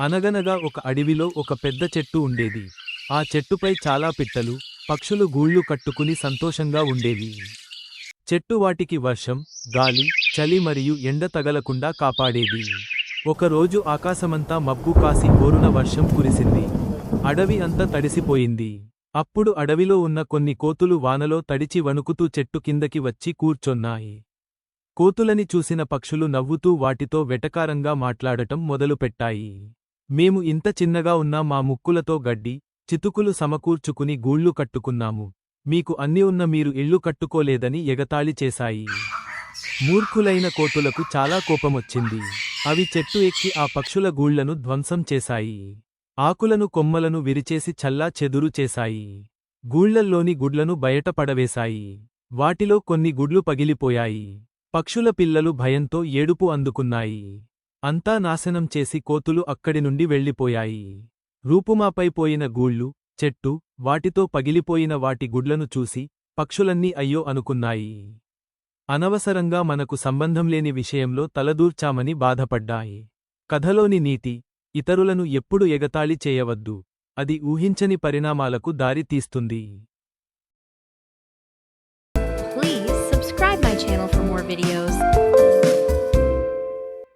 అనగనగా ఒక అడవిలో ఒక పెద్ద చెట్టు ఉండేది. ఆ చెట్టుపై చాలా పిట్టలు పక్షులు గూళ్ళు కట్టుకుని సంతోషంగా ఉండేవి. చెట్టు వాటికి వర్షం గాలి చలి మరియు ఎండ తగలకుండా కాపాడేది. ఒకరోజు ఆకాశమంతా మబ్బు కాసి కోరున వర్షం కురిసింది. అడవి అంతా తడిసిపోయింది. అప్పుడు అడవిలో ఉన్న కొన్ని కోతులు వానలో తడిచి వణుకుతూ చెట్టు కిందకి వచ్చి కూర్చొన్నాయి. కోతులని చూసిన పక్షులు నవ్వుతూ వాటితో వెటకారంగా మాట్లాడటం మొదలుపెట్టాయి. మేము ఇంత చిన్నగా ఉన్నా మా ముక్కులతో గడ్డి చితుకులు సమకూర్చుకుని గూళ్ళు కట్టుకున్నాము. మీకు అన్ని ఉన్న మీరు ఇళ్ళు కట్టుకోలేదని ఎగతాళి చేశాయి. మూర్ఖులైన కోతులకు చాలా కోపమొచ్చింది. అవి చెట్టు ఎక్కి ఆ పక్షుల గూళ్ళను ధ్వంసం చేశాయి. ఆకులను కొమ్మలను విరిచేసి చల్లా చెదురు చేశాయి. గూళ్ళల్లోని గుడ్లను బయట పడవేశాయి. వాటిలో కొన్ని గుడ్లు పగిలిపోయాయి. పక్షుల పిల్లలు భయంతో ఏడుపు అందుకున్నాయి. అంతా నాశనం చేసి కోతులు అక్కడి నుండి వెళ్ళిపోయాయి. రూపుమాపై పోయిన గూళ్ళు చెట్టు వాటితో పగిలిపోయిన వాటి గుడ్లను చూసి పక్షులన్నీ అయ్యో అనుకున్నాయి. అనవసరంగా మనకు సంబంధంలేని విషయంలో తలదూర్చామని బాధపడ్డాయి. కథలోని నీతి ఇతరులను ఎప్పుడు ఎగతాళి చేయవద్దు. అది ఊహించని పరిణామాలకు దారి తీస్తుంది. Please subscribe my channel for more videos.